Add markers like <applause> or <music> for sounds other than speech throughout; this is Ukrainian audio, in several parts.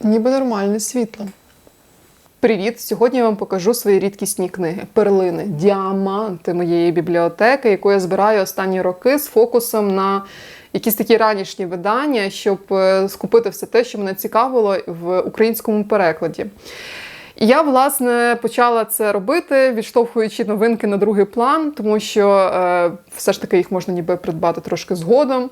Ніби нормальне світло. Привіт! Сьогодні я вам покажу свої рідкісні книги, перлини, діаманти моєї бібліотеки, яку я збираю останні роки з фокусом на якісь такі ранішні видання, щоб е, скупити все те, що мене цікавило в українському перекладі. І я, власне, почала це робити, відштовхуючи новинки на другий план, тому що е, все ж таки їх можна ніби придбати трошки згодом.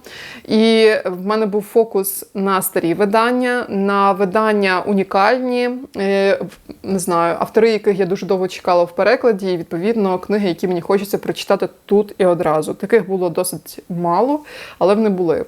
І в мене був фокус на старі видання, на видання унікальні, е, не знаю, автори, яких я дуже довго чекала в перекладі, і відповідно книги, які мені хочеться прочитати тут і одразу. Таких було досить мало, але вони були.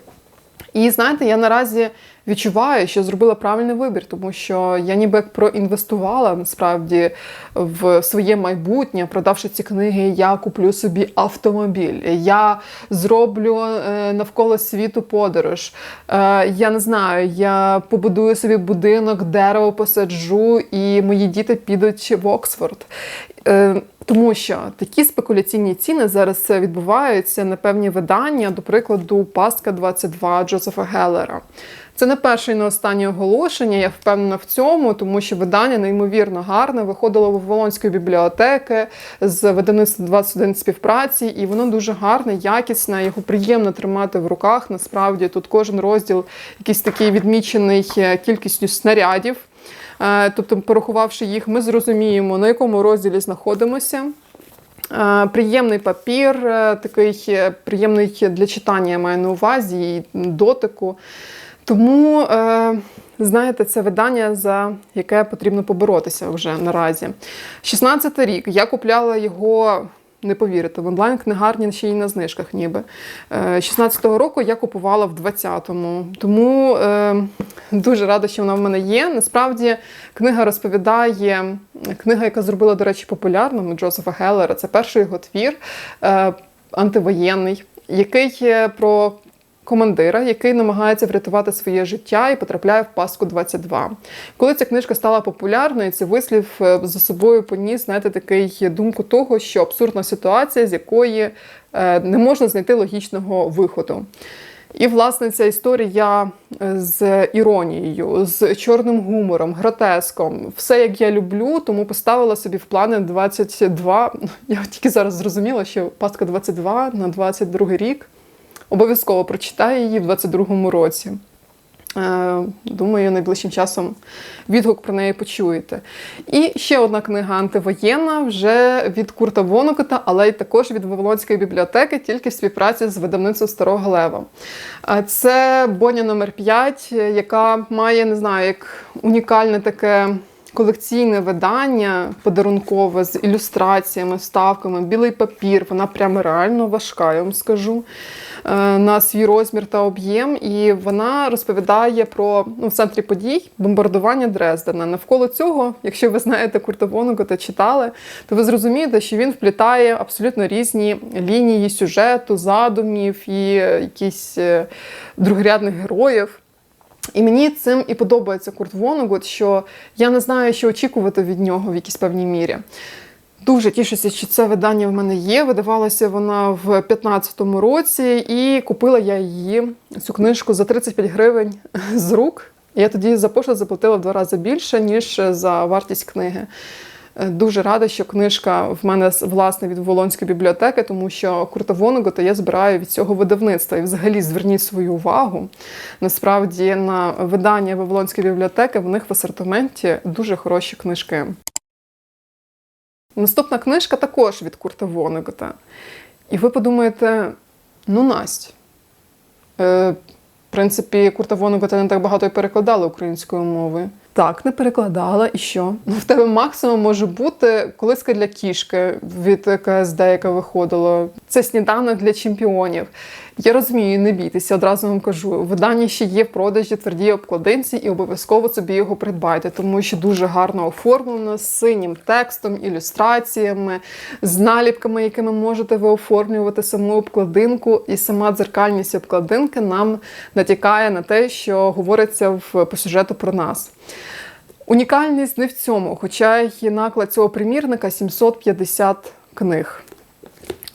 І знаєте, я наразі відчуваю, що зробила правильний вибір, тому що я ніби проінвестувала насправді в своє майбутнє, продавши ці книги, я куплю собі автомобіль, я зроблю е, навколо світу подорож. Е, Я не знаю, я побудую собі будинок, дерево посаджу, і мої діти підуть в Оксфорд. Е, Тому що такі спекуляційні ціни зараз відбуваються на певні видання, до прикладу, Пастка 22 Джозефа Геллера. Це не перше і не останнє оголошення, я впевнена в цьому, тому що видання неймовірно гарне, виходило в Волонської бібліотеки з видавництвом 21 співпраці, і воно дуже гарне, якісне, його приємно тримати в руках. Насправді тут кожен розділ якийсь такий відмічений е, кількістю снарядів. Е, Тобто, порахувавши їх, ми зрозуміємо, на якому розділі знаходимося. Е, Приємний папір, такий приємний для читання, я маю на увазі, і дотику. Тому, е, знаєте, це видання, за яке потрібно поборотися вже наразі. 16-й рік. Я купляла його. Не повірите, в онлайн-книгарні ще й на знижках, ніби. Е, 16-го року я купувала в 20-му. Тому е, дуже рада, що вона в мене є. Насправді, книга розповідає, книга, яка зробила, до речі, популярним Джозефа Геллера, це перший його твір е, антивоєнний, який є про командира, який намагається врятувати своє життя і потрапляє в паску 22. Коли ця книжка стала популярною, цей вислів е, за собою поніс, знаєте, такий думку того, що абсурдна ситуація, з якої е, не можна знайти логічного виходу. І, власне, ця історія е, з іронією, з чорним гумором, гротеском, все як я люблю, тому поставила собі в плани 22. <laughs> Я тільки зараз зрозуміла, що пастка 22 на 22 рік. Обов'язково прочитаю її в 22-му році. Е, Думаю, найближчим часом відгук про неї почуєте. І ще одна книга антивоєнна вже від Курта Вонокота, але й також від Вавилонської бібліотеки, тільки в співпраці з видавництвом Старого Лева. Е, Це Боня номер 5 яка має, не знаю, як унікальне таке. Колекційне видання подарункове з ілюстраціями, вставками, білий папір. Вона прямо реально важка, я вам скажу е, на свій розмір та об'єм. І вона розповідає про ну, в центрі подій бомбардування Дрездена. Навколо цього, якщо ви знаєте Курта Вонегота, читали, то ви зрозумієте, що він вплітає абсолютно різні лінії сюжету, задумів і якісь е, другорядних героїв. І мені цим і подобається Курт Вонегут, що я не знаю, що очікувати від нього в якійсь певній мірі. Дуже тішуся, що це видання в мене є. Видавалася вона в 2015 році, і купила я її, цю книжку, за 35 гривень з рук. Я тоді за пошту заплатила в два рази більше, ніж за вартість книги. Дуже рада, що книжка в мене власне від Волонської бібліотеки, тому що Курта Вонегота я збираю від цього видавництва. І взагалі зверніть свою увагу. Насправді на видання Вавилонської бібліотеки в них в асортименті дуже хороші книжки. Наступна книжка також від Курта Вонегота. І ви подумаєте: ну, Настя, е, в принципі, Курта Вонегота не так багато і перекладали українською мовою. Так, не перекладала, і що? Ну, в тебе максимум може бути колиска для кішки від КСД, яка виходила. Це сніданок для чемпіонів. Я розумію, не бійтеся, одразу вам кажу. Видання ще є в продажі твердій обкладинці, і обов'язково собі його придбайте, тому що дуже гарно оформлено з синім текстом, ілюстраціями, з наліпками, якими можете ви оформлювати саму обкладинку, і сама дзеркальність обкладинки нам натякає на те, що говориться в по сюжету про нас. Унікальність не в цьому, хоча й наклад цього примірника 750 книг.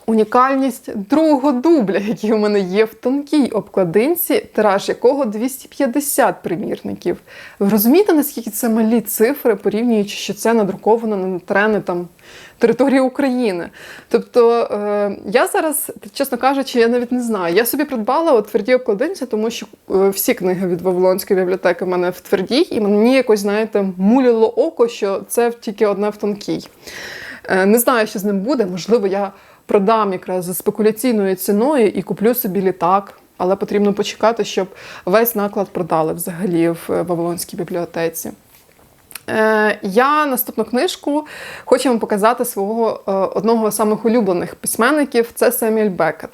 Унікальність другого дубля, який у мене є в тонкій обкладинці, тираж якого 250 примірників. Ви розумієте, наскільки це малі цифри, порівнюючи, що це надруковано на терени там території України. Тобто е, я зараз, чесно кажучи, я навіть не знаю. Я собі придбала от тверді обкладинці, тому що е, всі книги від Вавилонської бібліотеки в мене в твердій, і мені якось, знаєте, муляло око, що це тільки одне в тонкій. Е, не знаю, що з ним буде. Можливо, я продам якраз за спекуляційною ціною і куплю собі літак. Але потрібно почекати, щоб весь наклад продали взагалі в Вавилонській бібліотеці. Е, я наступну книжку хочу вам показати свого е, одного з самих улюблених письменників це Семюель Бекет,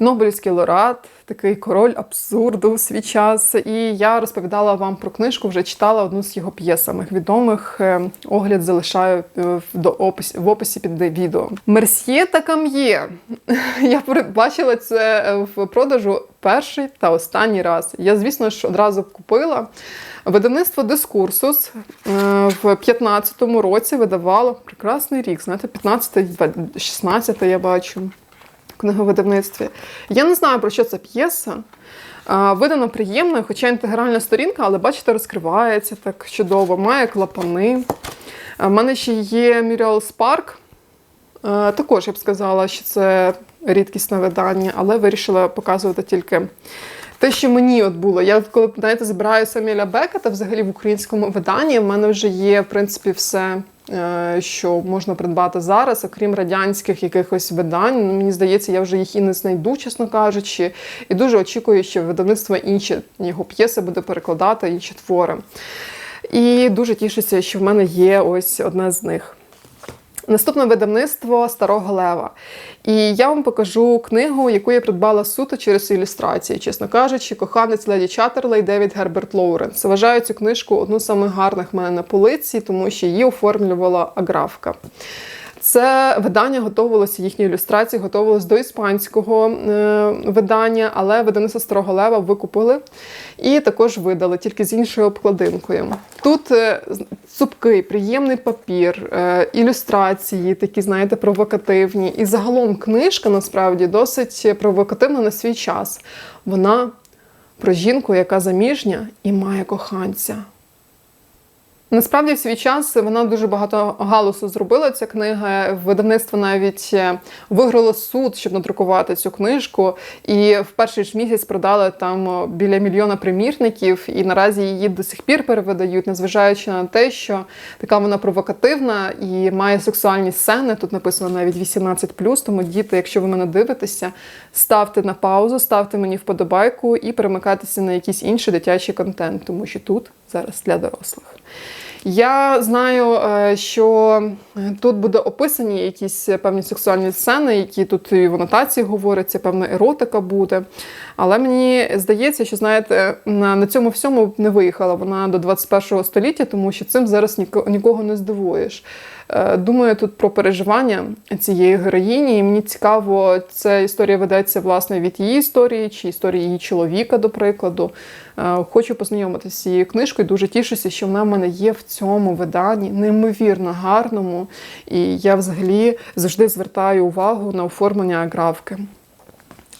Нобелівський лауреат, такий король абсурду в свій час. І я розповідала вам про книжку, вже читала одну з його п'єс самих відомих. Е, огляд залишаю в описі, в описі під відео. Мерсьє та кам'є. <laughs> Я бачила це в продажу перший та останній раз. Я, звісно ж, одразу купила. Видавництво Дискурсус е, в 15-му році видавало прекрасний рік, знаєте, 15 16 я бачу в книговидавництві. Я не знаю, про що це п'єса. Видано приємно, хоча інтегральна сторінка, але бачите, розкривається так чудово, має клапани. У мене ще є Muriel Spark. Також я б сказала, що це рідкісне видання, але вирішила показувати тільки те, що мені от було, я коли знаєте, збираю Саміля Бекета взагалі в українському виданні, в мене вже є в принципі все. Е, що можна придбати зараз, окрім радянських якихось видань. Ну, мені здається, я вже їх і не знайду, чесно кажучи, і дуже очікую, що видавництво інші його п'єси буде перекладати інші твори. І дуже тішуся, що в мене є ось одна з них. Наступне видавництво Старого Лева. І я вам покажу книгу, яку я придбала суто через ілюстрації, чесно кажучи, коханець Леді Чаттерлей Девід Герберт Лоуренс. Вважаю цю книжку одну з самих гарних в мене на полиці, тому що її оформлювала аграфка. Це видання готувалося, їхні ілюстрації готувалося до іспанського е, видання, але видавництво Старого Лева викупили і також видали, тільки з іншою обкладинкою. Тут е, цупкий, приємний папір, е, ілюстрації, такі, знаєте, провокативні. І загалом книжка насправді досить провокативна на свій час. Вона про жінку, яка заміжня і має коханця. Насправді в свій час вона дуже багато галусу зробила. Ця книга. Видавництво навіть е, виграло суд, щоб надрукувати цю книжку. І в перший ж місяць продали там біля мільйона примірників, і наразі її до сих пір перевидають, незважаючи на те, що така вона провокативна і має сексуальні сцени. Тут написано навіть 18+, Тому діти, якщо ви мене дивитеся, ставте на паузу, ставте мені вподобайку і перемикайтеся на якийсь інший дитячий контент, тому що тут зараз для дорослих. Я знаю, е, що тут буде описані якісь певні сексуальні сцени, які тут і в анотації говоряться, певна еротика буде. Але мені здається, що знаєте, на цьому всьому не виїхала вона до 21 століття, тому що цим зараз нікого не здивуєш. Е, думаю, тут про переживання цієї героїні. І мені цікаво, ця історія ведеться власне від її історії чи історії її чоловіка, до прикладу. Е, хочу познайомитися з цією книжкою. Дуже тішуся, що вона в мене є в цьому виданні, неймовірно гарному. І я взагалі завжди звертаю увагу на оформлення графки.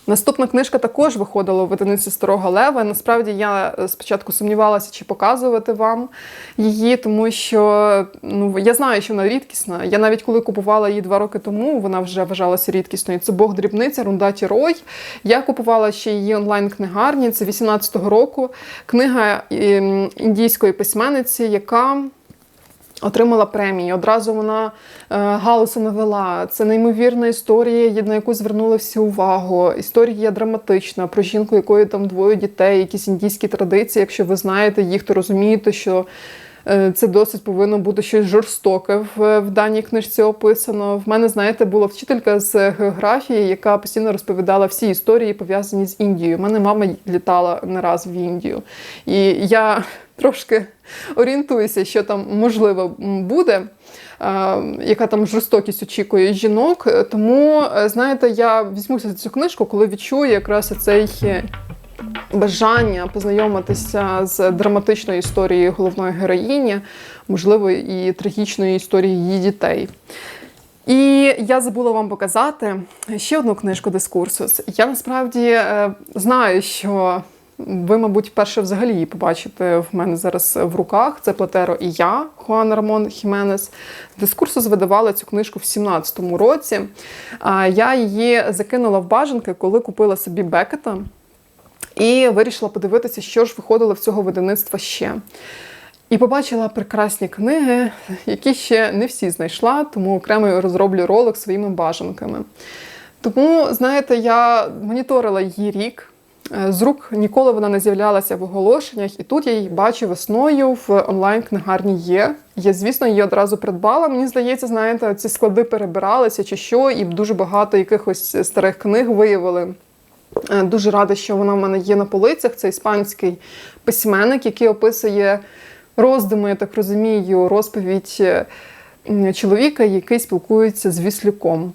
Наступна книжка також виходила у виданиці Старого Лева. Насправді я е, спочатку сумнівалася, чи показувати вам її, тому що ну я знаю, що вона рідкісна. Я навіть коли купувала її два роки тому, вона вже вважалася рідкісною. Це Бог дрібниця, Рундаті Рой. Я купувала ще її онлайн-книгарні. Це 18-го року. Книга ем, індійської письменниці, яка Отримала премію. Одразу вона е, галусу навела. Це неймовірна історія, на яку звернули всі увагу. Історія драматична про жінку, якої там двоє дітей, якісь індійські традиції. Якщо ви знаєте їх, то розумієте, що це досить повинно бути щось жорстоке в, в даній книжці описано. В мене, знаєте, була вчителька з географії, яка постійно розповідала всі історії, пов'язані з Індією. У мене мама літала не раз в Індію. І я <laughs> трошки орієнтуюся, що там можливо буде, яка там жорстокість очікує жінок. Тому, е, знаєте, я візьмуся за цю книжку, коли відчую якраз цей. Бажання познайомитися з драматичною історією головної героїні, можливо, і трагічною історією її дітей. І я забула вам показати ще одну книжку Дискурсус. Я насправді е, знаю, що ви, мабуть, вперше взагалі її побачите в мене зараз в руках. Це Платеро і я, Хуан Рамон Хіменес. Дискурсус видавала цю книжку в 17-му році. Я її закинула в бажанки, коли купила собі Бекета. І вирішила подивитися, що ж виходило в цього видавництва ще. І побачила прекрасні книги, які ще не всі знайшла, тому окремо розроблю ролик своїми бажанками. Тому, знаєте, я моніторила її рік. Е, З рук ніколи вона не з'являлася в оголошеннях, і тут я її бачу весною в онлайн-книгарні є. Я, звісно, її одразу придбала. Мені здається, знаєте, ці склади перебиралися чи що, і дуже багато якихось старих книг виявили. Е, Дуже рада, що вона в мене є на полицях. Це іспанський письменник, який описує роздуми, я так розумію, розповідь е, чоловіка, який спілкується з віслюком.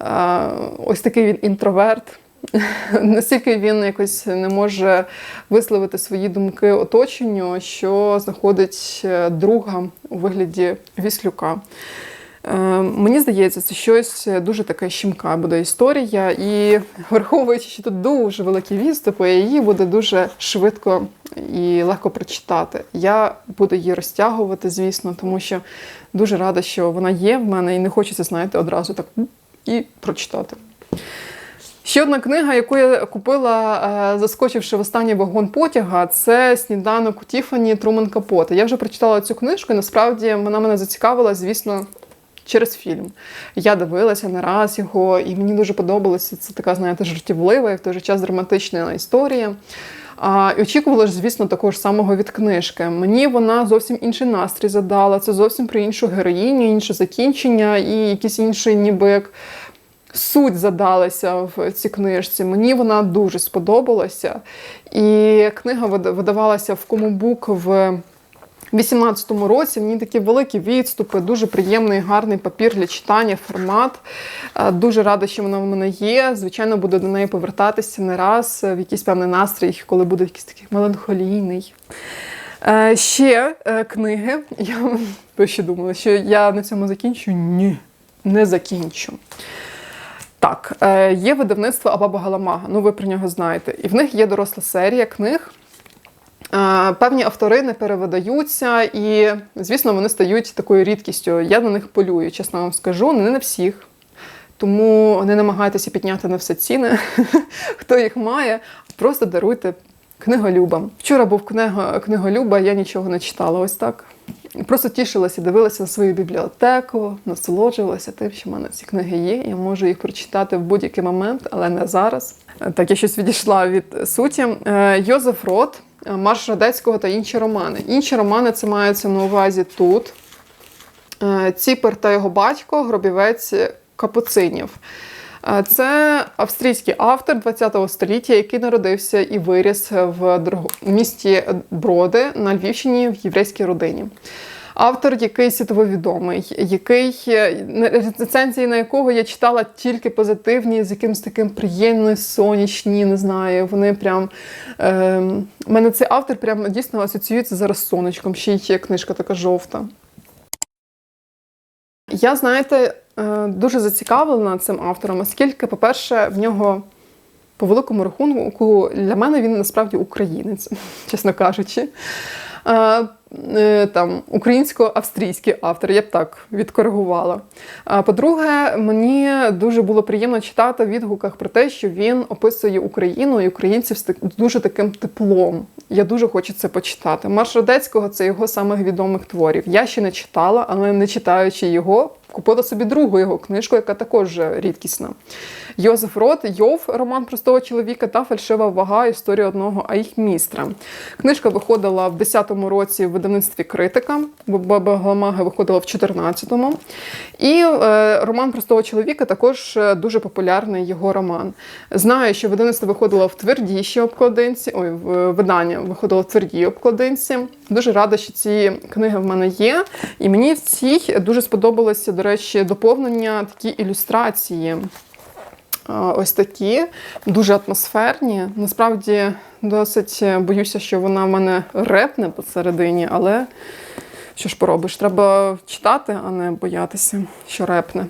Е, Ось такий він інтроверт. <laughs> Настільки він якось не може висловити свої думки оточенню, що знаходить друга у вигляді віслюка. Е, Мені здається, це щось дуже таке щімка буде історія, і враховуючи, що тут дуже великі відступи, її буде дуже швидко і легко прочитати. Я буду її розтягувати, звісно, тому що дуже рада, що вона є в мене, і не хочеться, знаєте, одразу так і прочитати. Ще одна книга, яку я купила, е, заскочивши в останній вагон потяга, це сніданок у Тіфані Труман Капота. Я вже прочитала цю книжку, і насправді вона мене зацікавила, звісно, через фільм. Я дивилася не раз його, і мені дуже подобалося. Це така, знаєте, жартівлива і в той же час драматична історія. А, і очікувала ж, звісно, такого ж самого від книжки. Мені вона зовсім інший настрій задала. Це зовсім про іншу героїню, інше закінчення і якийсь інший, ніби як суть задалася в цій книжці. Мені вона дуже сподобалася. І книга видавалася в Комубук в 18-му році. В ній такі великі відступи, дуже приємний, гарний папір для читання, формат. Е, Дуже рада, що вона в мене є. Звичайно, буду до неї повертатися не раз е, в якийсь певний настрій, коли буде якийсь такий меланхолійний. Е, Ще книги. Я ви ще думала, що я на цьому закінчу? Ні, не закінчу. Так, є видавництво Абаба Галамага, ну ви про нього знаєте. І в них є доросла серія книг. Певні автори не перевидаються, і, звісно, вони стають такою рідкістю. Я на них полюю, чесно вам скажу, не на всіх. Тому не намагайтеся підняти на все ціни, <laughs> хто їх має, просто даруйте книголюбам. Вчора був книго, книголюба, я нічого не читала ось так. Просто тішилася, дивилася на свою бібліотеку, насолоджувалася тим, що в мене ці книги є. Я можу їх прочитати в будь-який момент, але не зараз. Так, я щось відійшла від суті. Е, Йозеф Рот, Марш Радецького та інші романи. Інші романи це мається на увазі тут. Е, Ціпер та його батько, гробівець капуцинів. Е, Це австрійський автор ХХ століття, який народився і виріс в місті Броди на Львівщині в єврейській родині. Автор, який світововідомий, який е, рецензії на якого я читала тільки позитивні, з якимось таким приємним, сонячні, не знаю. Вони прям е, мене цей автор прям дійсно асоціюється зараз з сонечком. Ще й є книжка така жовта. Я, знаєте, е, дуже зацікавлена цим автором, оскільки, по-перше, в нього по великому рахунку для мене він насправді українець, <laughs> чесно кажучи. Е, Там українсько-австрійський автор, я б так відкоригувала. По-друге, мені дуже було приємно читати в відгуках про те, що він описує Україну і українців з дуже таким теплом. Я дуже хочу це почитати. Марш Радецького це його самих відомих творів. Я ще не читала, але не читаючи його, купила собі другу його книжку, яка також рідкісна. Йозеф Рот, Йов, роман простого чоловіка та фальшива вага історія одного айхмістра. Книжка виходила в 10-му році в видавництві критика, Баба Гламага виходила в 14-му. І е, роман простого чоловіка також е, дуже популярний його роман. Знаю, що видавництво виходило в твердішій обкладинці, ой, в- е, видання виходило в твердій обкладинці. Дуже рада, що ці книги в мене є. І мені в цій дуже сподобалося, до речі, доповнення такі ілюстрації. Ось такі, дуже атмосферні. Насправді досить боюся, що вона в мене репне посередині, але що ж поробиш? Треба читати, а не боятися, що репне.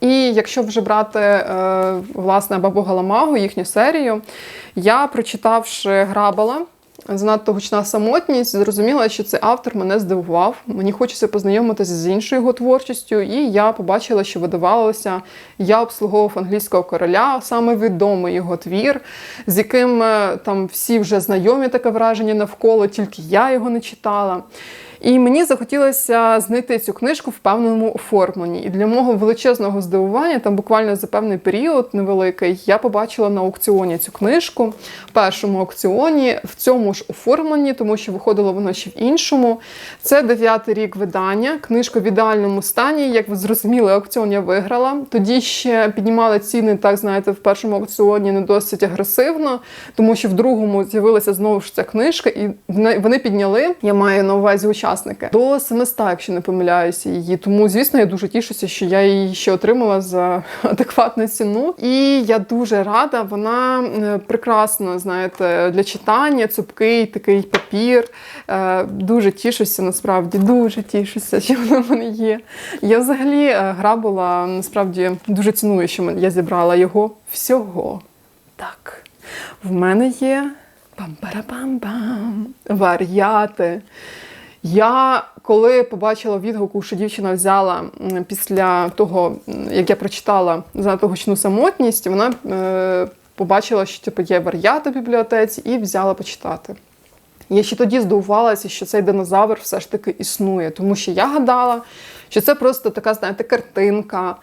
І якщо вже брати е, власне бабу Галамагу, їхню серію, я прочитавши Грабала. Занадто гучна самотність, зрозуміла, що цей автор мене здивував. Мені хочеться познайомитися з іншою його творчістю, і я побачила, що видавалося я обслуговував англійського короля, саме відомий його твір, з яким е, там всі вже знайомі таке враження навколо, тільки я його не читала. І мені захотілося знайти цю книжку в певному оформленні. І для мого величезного здивування, там буквально за певний період невеликий, я побачила на аукціоні цю книжку, першому аукціоні, в цьому ж оформленні, тому що виходило воно ще в іншому. Це дев'ятий рік видання. Книжка в ідеальному стані. Як ви зрозуміли, аукціон я виграла. Тоді ще піднімали ціни, так знаєте, в першому аукціоні не досить агресивно, тому що в другому з'явилася знову ж ця книжка, і вони підняли. Я маю на увазі учасники до 700, якщо не помиляюся її. Тому, звісно, я дуже тішуся, що я її ще отримала за <laughs> адекватну ціну. І я дуже рада. Вона е, прекрасна, знаєте, для читання, цупкий такий папір. Е, дуже тішуся, насправді, дуже тішуся, що вона в мене є. Я взагалі е, гра була насправді дуже ціную, що я зібрала його всього. Так, в мене є. Пам-парапам-пам, вар'яти. Я коли побачила відгуку, що дівчина взяла після того, як я прочитала занадто гучну самотність, вона е, побачила, що типу, є вар'ята в бібліотеці, і взяла почитати. Я ще тоді здивувалася, що цей динозавр все ж таки існує, тому що я гадала, що це просто така, знаєте, картинка,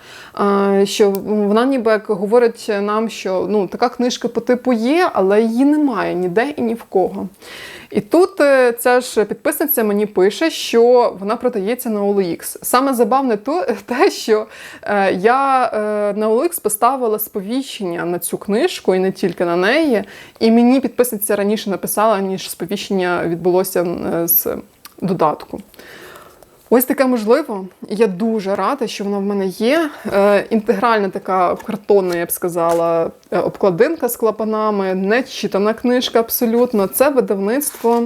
що вона ніби як говорить нам, що ну, така книжка по типу є, але її немає ніде і ні в кого. І тут е, ця ж підписниця мені пише, що вона продається на OLX. Саме забавне те, що е, я е, на OLX поставила сповіщення на цю книжку і не тільки на неї. І мені підписниця раніше написала, ніж сповіщення відбулося з додатку. Ось таке можливо. Я дуже рада, що вона в мене є. Е, Інтегральна така картонна, я б сказала, е, обкладинка з клапанами, не читана книжка абсолютно. Це видавництво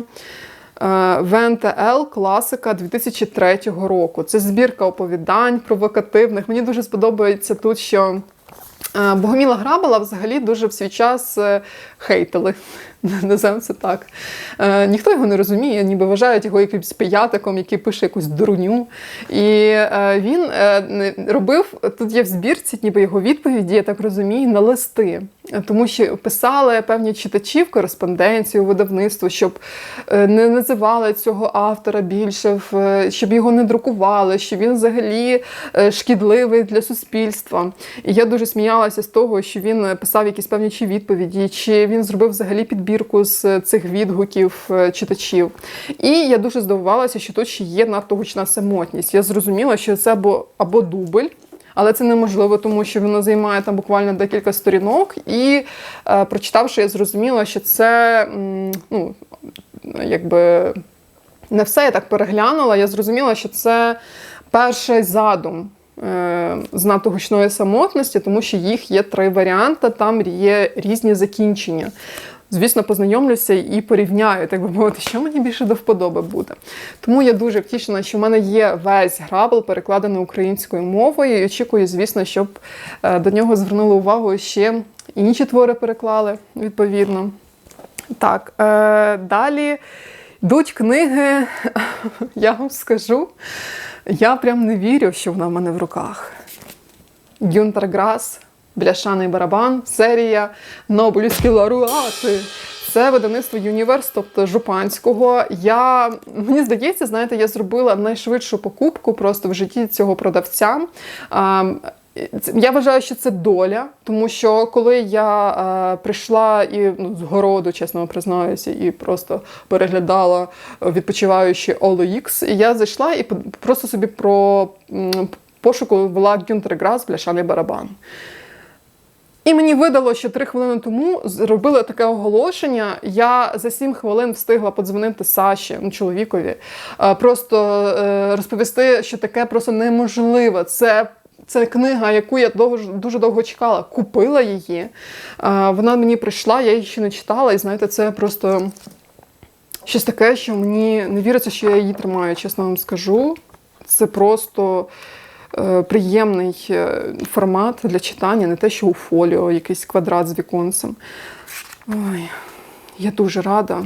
е, ВНТЛ класика 2003 року. Це збірка оповідань провокативних. Мені дуже сподобається тут, що. Е, Богоміла Грабала взагалі дуже в свій час е, хейтили. <laughs> Називаємо це так. Е, Ніхто його не розуміє, ніби вважають його якимось пиятиком, який пише якусь дурню. І е, він е, робив, тут є в збірці, ніби його відповіді, я так розумію, на листи. Тому що писали певні читачі в кореспонденцію, видавництво, щоб е, не називали цього автора більше, щоб його не друкували, що він взагалі е, шкідливий для суспільства. І я дуже сміялася з того, що він писав якісь певні чи відповіді, чи він зробив взагалі підбір збірку з цих відгуків е, читачів. І я дуже здивувалася, що тут ще є надто гучна самотність. Я зрозуміла, що це або, або дубль. Але це неможливо, тому що воно займає там буквально декілька сторінок. І е, прочитавши, я зрозуміла, що це ну, якби не все я так переглянула. Я зрозуміла, що це перший задум е, з надто гучної самотності, тому що їх є три варіанти, там є різні закінчення звісно, познайомлюся і порівняю, так би мовити, що мені більше до вподоби буде. Тому я дуже втішена, що в мене є весь грабл перекладений українською мовою, і очікую, звісно, щоб е, до нього звернули увагу ще інші твори переклали відповідно. Так, е, далі йдуть книги, <laughs> я вам скажу, я прям не вірю, що вона в мене в руках. Гюнтер Грас бляшаний барабан, серія Нобелівські лауреати. Це видавництво Юніверс, тобто Жупанського. Я мені здається, знаєте, я зробила найшвидшу покупку просто в житті цього продавця. Я вважаю, що це доля, тому що коли я е, прийшла і ну, з городу, чесно признаюся, і просто переглядала відпочиваючи OLX, я зайшла і просто собі про пошуку вела Гюнтер Грас бляшаний барабан. І мені видало, що три хвилини тому зробили таке оголошення. Я за сім хвилин встигла подзвонити Саші, ну, чоловікові, е, просто е, розповісти, що таке просто неможливо. Це це книга, яку я довго, дуже довго чекала. Купила її. Е, вона мені прийшла, я її ще не читала, і знаєте, це просто щось таке, що мені не віриться, що я її тримаю, чесно вам скажу. Це просто. Е, приємний е, формат для читання, не те, що у фоліо, якийсь квадрат з віконцем. Ой, я дуже рада.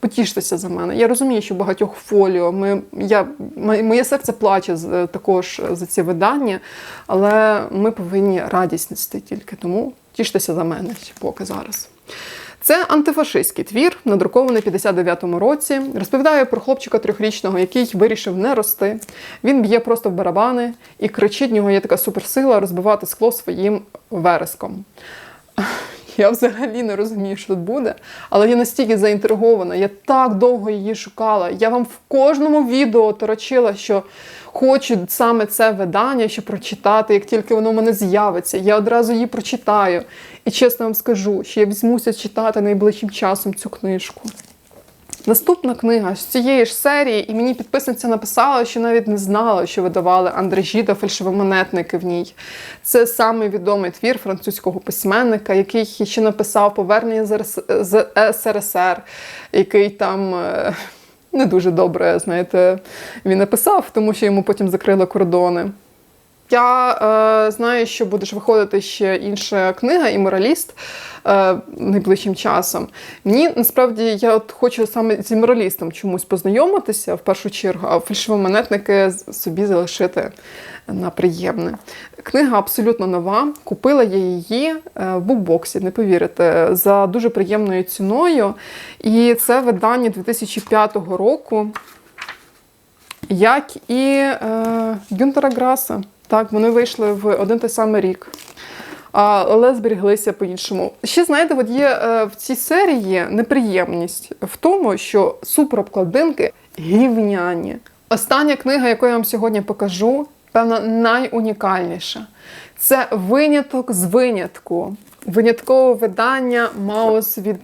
Потіштеся за мене. Я розумію, що багатьох фоліо. Ми, я, моє серце плаче е, також за ці видання, але ми повинні радість нести тільки. Тому тіштеся за мене поки зараз. Це антифашистський твір, надрукований в 59-му році. Розповідає про хлопчика трьохрічного, який вирішив не рости. Він б'є просто в барабани і кричить: в нього є така суперсила розбивати скло своїм вереском. Я взагалі не розумію, що тут буде, але я настільки заінтригована. Я так довго її шукала. Я вам в кожному відео торочила, що хочу саме це видання, щоб прочитати, як тільки воно в мене з'явиться. Я одразу її прочитаю. І чесно вам скажу, що я візьмуся читати найближчим часом цю книжку. Наступна книга з цієї ж серії, і мені підписниця написала, що навіть не знала, що видавали Андрежі та фальшивомонетники в ній. Це самий відомий твір французького письменника, який ще написав повернення з РС- СРСР, який там. е, Не дуже добре, знаєте, він написав, тому що йому потім закрили кордони. Я е, знаю, що буде ж виходити ще інша книга «Імораліст» е, найближчим часом. Мені насправді я от хочу саме з іморалістом чомусь познайомитися в першу чергу, а фальшивомонетники собі залишити на приємне. Книга абсолютно нова. Купила я її е, в букбоксі, не повірите, за дуже приємною ціною. І це видання 2005 року як і е, Гюнтера Граса. Так, вони вийшли в один той самий рік. Але зберіглися по-іншому. Ще знаєте, от є е, в цій серії неприємність в тому, що суперобкладинки гівняні. Остання книга, яку я вам сьогодні покажу, певно, найунікальніша. Це виняток з винятку. Виняткове видання Маус від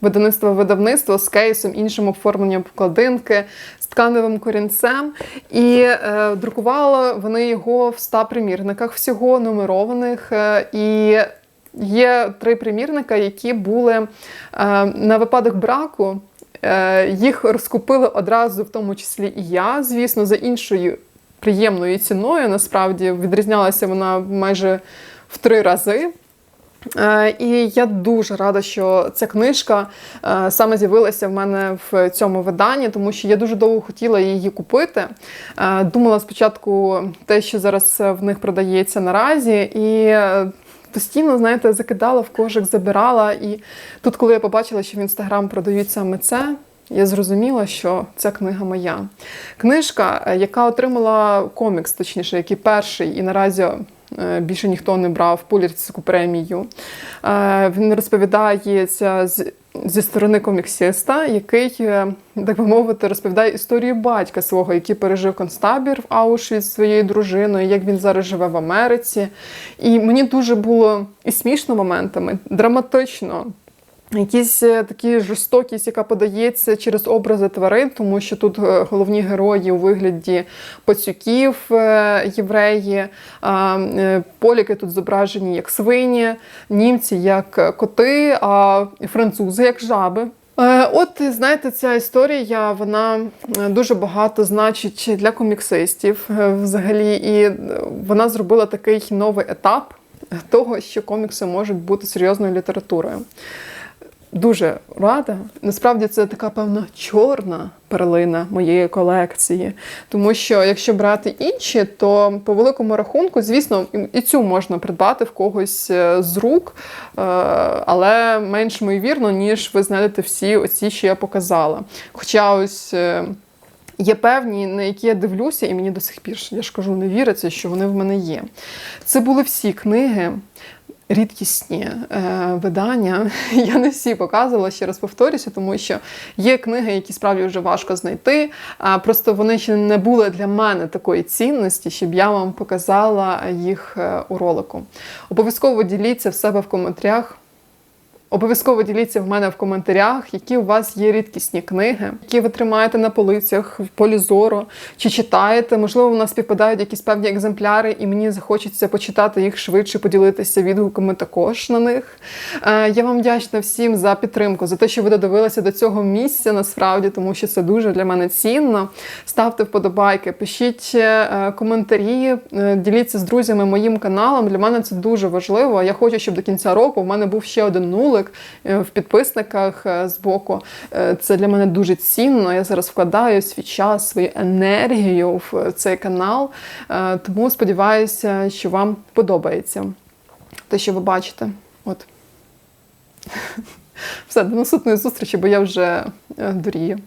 видавництва видавництво з кейсом, іншим оформленням вкладинки, з тканевим корінцем. І е, друкували вони його в 100 примірниках, всього нумерованих. Е, і є три примірника, які були е, на випадок браку. Е, їх розкупили одразу, в тому числі і я, звісно, за іншою приємною ціною. Насправді відрізнялася вона майже в три рази. Е, І я дуже рада, що ця книжка е, саме з'явилася в мене в цьому виданні, тому що я дуже довго хотіла її купити. Е, Думала спочатку те, що зараз в них продається наразі, і постійно, знаєте, закидала в кошик, забирала. І тут, коли я побачила, що в інстаграм продають саме це. Я зрозуміла, що ця книга моя. Книжка, яка отримала комікс, точніше, який перший, і наразі більше ніхто не брав пулірську премію. Е, Він розповідається зі сторони коміксиста, який, е, так би мовити, розповідає історію батька свого, який пережив концтабір в Аушвіц зі своєю дружиною, як він зараз живе в Америці. І мені дуже було і смішно моментами, драматично. Якісь е, такі жорстокість, яка подається через образи тварин, тому що тут е, головні герої у вигляді пацюків, е, євреї, поліки тут зображені як свині, німці як коти, а французи як жаби. От знаєте, ця історія вона дуже багато значить для коміксистів взагалі, і вона зробила такий новий етап того, що комікси можуть бути серйозною літературою. Дуже рада. Насправді це така певна чорна перлина моєї колекції. Тому що якщо брати інші, то по великому рахунку, звісно, і цю можна придбати в когось е, з рук, е, але менш ймовірно, ніж ви знайдете всі оці, що я показала. Хоча ось. е, Є певні, на які я дивлюся, і мені до сих пір, я ж кажу, не віриться, що вони в мене є. Це були всі книги, рідкісні е, видання. <laughs> Я не всі показувала, ще раз повторюся, тому що є книги, які справді вже важко знайти. А просто вони ще не були для мене такої цінності, щоб я вам показала їх е, у ролику. Обов'язково діліться в себе в коментарях. Обов'язково діліться в мене в коментарях, які у вас є рідкісні книги, які ви тримаєте на полицях в полі зору, чи читаєте. Можливо, у нас співпадають якісь певні екземпляри, і мені захочеться почитати їх швидше, поділитися відгуками також на них. Е, Я вам вдячна всім за підтримку, за те, що ви додивилися до цього місця, насправді, тому що це дуже для мене цінно. Ставте вподобайки, пишіть е, коментарі, е, діліться з друзями моїм каналом. Для мене це дуже важливо. Я хочу, щоб до кінця року в мене був ще один нулик е, в підписниках е, з боку. Е, Це для мене дуже цінно. Я зараз вкладаю свій час, свою енергію в цей канал. Тому сподіваюся, що вам подобається те, що ви бачите. От. <laughs> Все, до наступної зустрічі, бо я вже дурію.